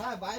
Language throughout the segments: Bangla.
হ্যাঁ ভাই।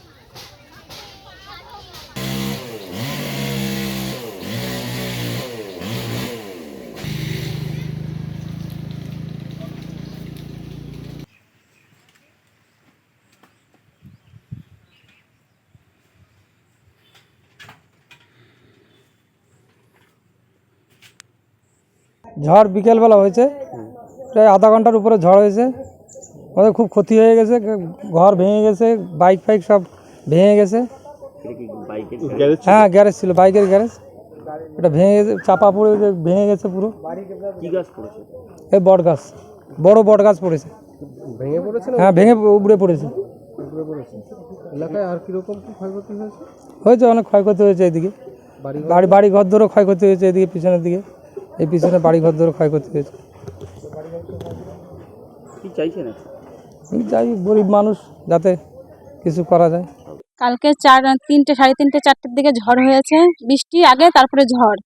ঝড় বিকেলবেলা হয়েছে। প্রায় আধা ঘণ্টার উপরে ঝড় হয়েছে। আমাদের খুব ক্ষতি হয়ে গেছে ঘর ভেঙে গেছে বাইক ফাইক সব ভেঙে গেছে। হ্যাঁ গ্যারেজ ছিল বাইকের গ্যারেজ। এটা ভেঙে গেছে চাপা পড়ে ভেঙে গেছে পুরো। এই বট গাছ বড় বট গাছ পড়েছে। ভেঙে পড়েছে হ্যাঁ ভেঙে উপড়ে পড়েছে। উপরে পড়েছে। এলাকায় আর কীরকম ক্ষয়ক্ষতি হয়েছে? হয়েছে অনেক ক্ষয়ক্ষতি হয়েছে এদিকে। বাড়ি বাড়ি ঘর ধরেও ক্ষয়ক্ষতি হয়েছে এদিকে পিছনের দিকে। এই পিছনে বাড়ি ঘর ধরেও ক্ষয়ক্ষতি হয়েছে। কি চাইছেন চাই গরিব মানুষ যাতে কিছু করা যায়। কালকে চার তিনটে সাড়ে তিনটে চারটের দিকে ঝড় হয়েছে বৃষ্টি আগে তারপরে ঝড়।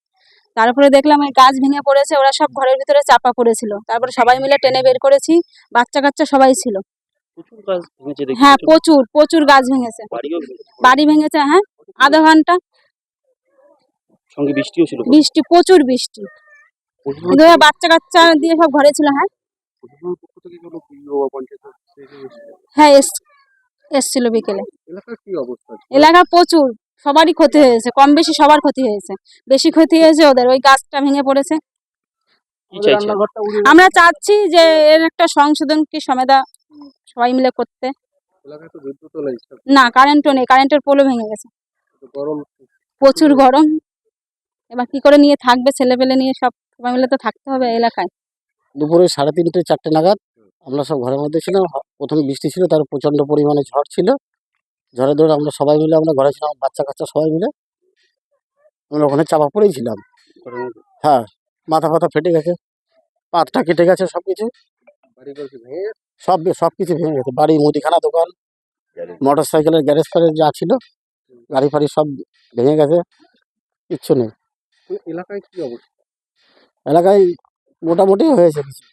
তারপরে দেখলাম এই গাছ ভেঙে পড়েছে ওরা সব ঘরের ভিতরে চাপা পড়েছিল। তারপরে সবাই মিলে টেনে বের করেছি বাচ্চা কাচ্চা সবাই ছিল। হ্যাঁ প্রচুর প্রচুর গাছ ভেঙেছে। বাড়ি ভেঙেছে হ্যাঁ আধা ঘণ্টা। সঙ্গে বৃষ্টিও ছিল। বৃষ্টি প্রচুর বৃষ্টি। বাচ্চা কাচ্চা দিয়ে সব ঘরে ছিল হ্যাঁ? হ্যাঁ এস এসছিল বিকেলে। এলাকার কি অবস্থা? এলাকা প্রচুর সবারই ক্ষতি হয়েছে কম বেশি সবার ক্ষতি হয়েছে। বেশি ক্ষতি হয়েছে ওদের ওই গাছটা ভেঙে পড়েছে। আমরা চাচ্ছি যে এর একটা সংশোধন কি সমেদা সবাই মিলে করতে। না কারেন্টও নেই কারেন্টের পোলও ভেঙে গেছে। প্রচুর গরম। এবার কি করে নিয়ে থাকবে ছেলে পেলে নিয়ে সব সবাই মিলে তো থাকতে হবে এলাকায়। দুপুরে সাড়ে তিনটে চারটে নাগাদ আমরা সব ঘরের মধ্যে ছিলাম। প্রথমে বৃষ্টি ছিল তার প্রচণ্ড পরিমাণে ঝড় ছিল। ঝড়ের দৌড়ে আমরা সবাই মিলে আমরা ঘরে ছিলাম বাচ্চা কাচ্চা সবাই মিলে আমরা ওখানে চাপা পড়েই ছিলাম। হ্যাঁ মাথা ফাথা ফেটে গেছে পাতটা কেটে গেছে সব কিছু? সব সব কিছু ভেঙে গেছে। বাড়ি মুদিখানা দোকান মোটর সাইকেলের গ্যারেজ ফ্যারেজ যা ছিল গাড়ি ফাড়ি সব ভেঙে গেছে কিচ্ছু নেই। এলাকায় কি অবস্থা? এলাকায় মোটামুটি হয়েছে কিছু।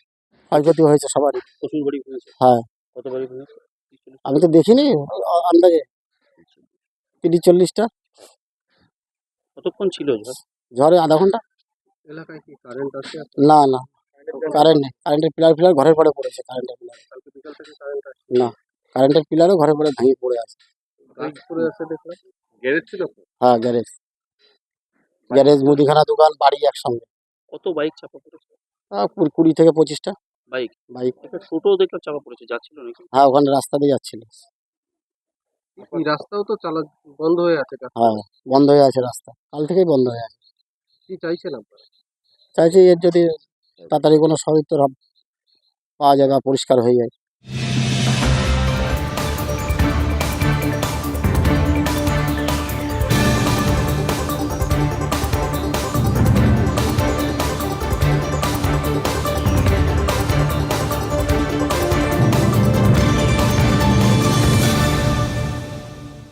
ক্ষয়ক্ষতি হয়েছে সবারই। প্রচুর বাড়ি ভেঙেছে? হ্যাঁ। কত বাড়ি ভেঙেছে? আমি তো দেখিনি আন্দাজে। তিরিশ চল্লিশটা কতক্ষণ ছিল ঝড়? ঝড়ে আধা ঘণ্টা। এলাকায় কি কারেন্ট আছে না না। কারেন্ট নেই। কারেন্টের পিলার ফিলার ঘরের পরে পড়েছে কারেন্টের পিলার না কারেন্টের পিলারও ঘরে পরে ভেঙে পড়ে আছে। গাছ পড়ে আছে দেখলাম। গ্যারেজ ছিল তো? হ্যাঁ গ্যারেজ গ্যারেজ মুদিখানা দোকান বাড়ি একসঙ্গে। কত বাইক চাপা পড়েছে? আহ, কুড়ি- কুড়ি থেকে পঁচিশটা। বাইক বাইক একটা টোটো দেখলাম চাপা পড়েছে যাচ্ছিল নাকি? হ্যাঁ ওখানে রাস্তা দিয়ে যাচ্ছিল। এই রাস্তাও তো চালা বন্ধ হয়ে আছে কা- হ্যাঁ বন্ধ হয়ে আছে রাস্তা। কাল থেকেই বন্ধ হয়ে আছে। কি চাইছেন আপনারা চাইছি এর যদি তাড়াতাড়ি কোনো সহিত পাওয়া যায় বা পরিষ্কার হয়ে যায়।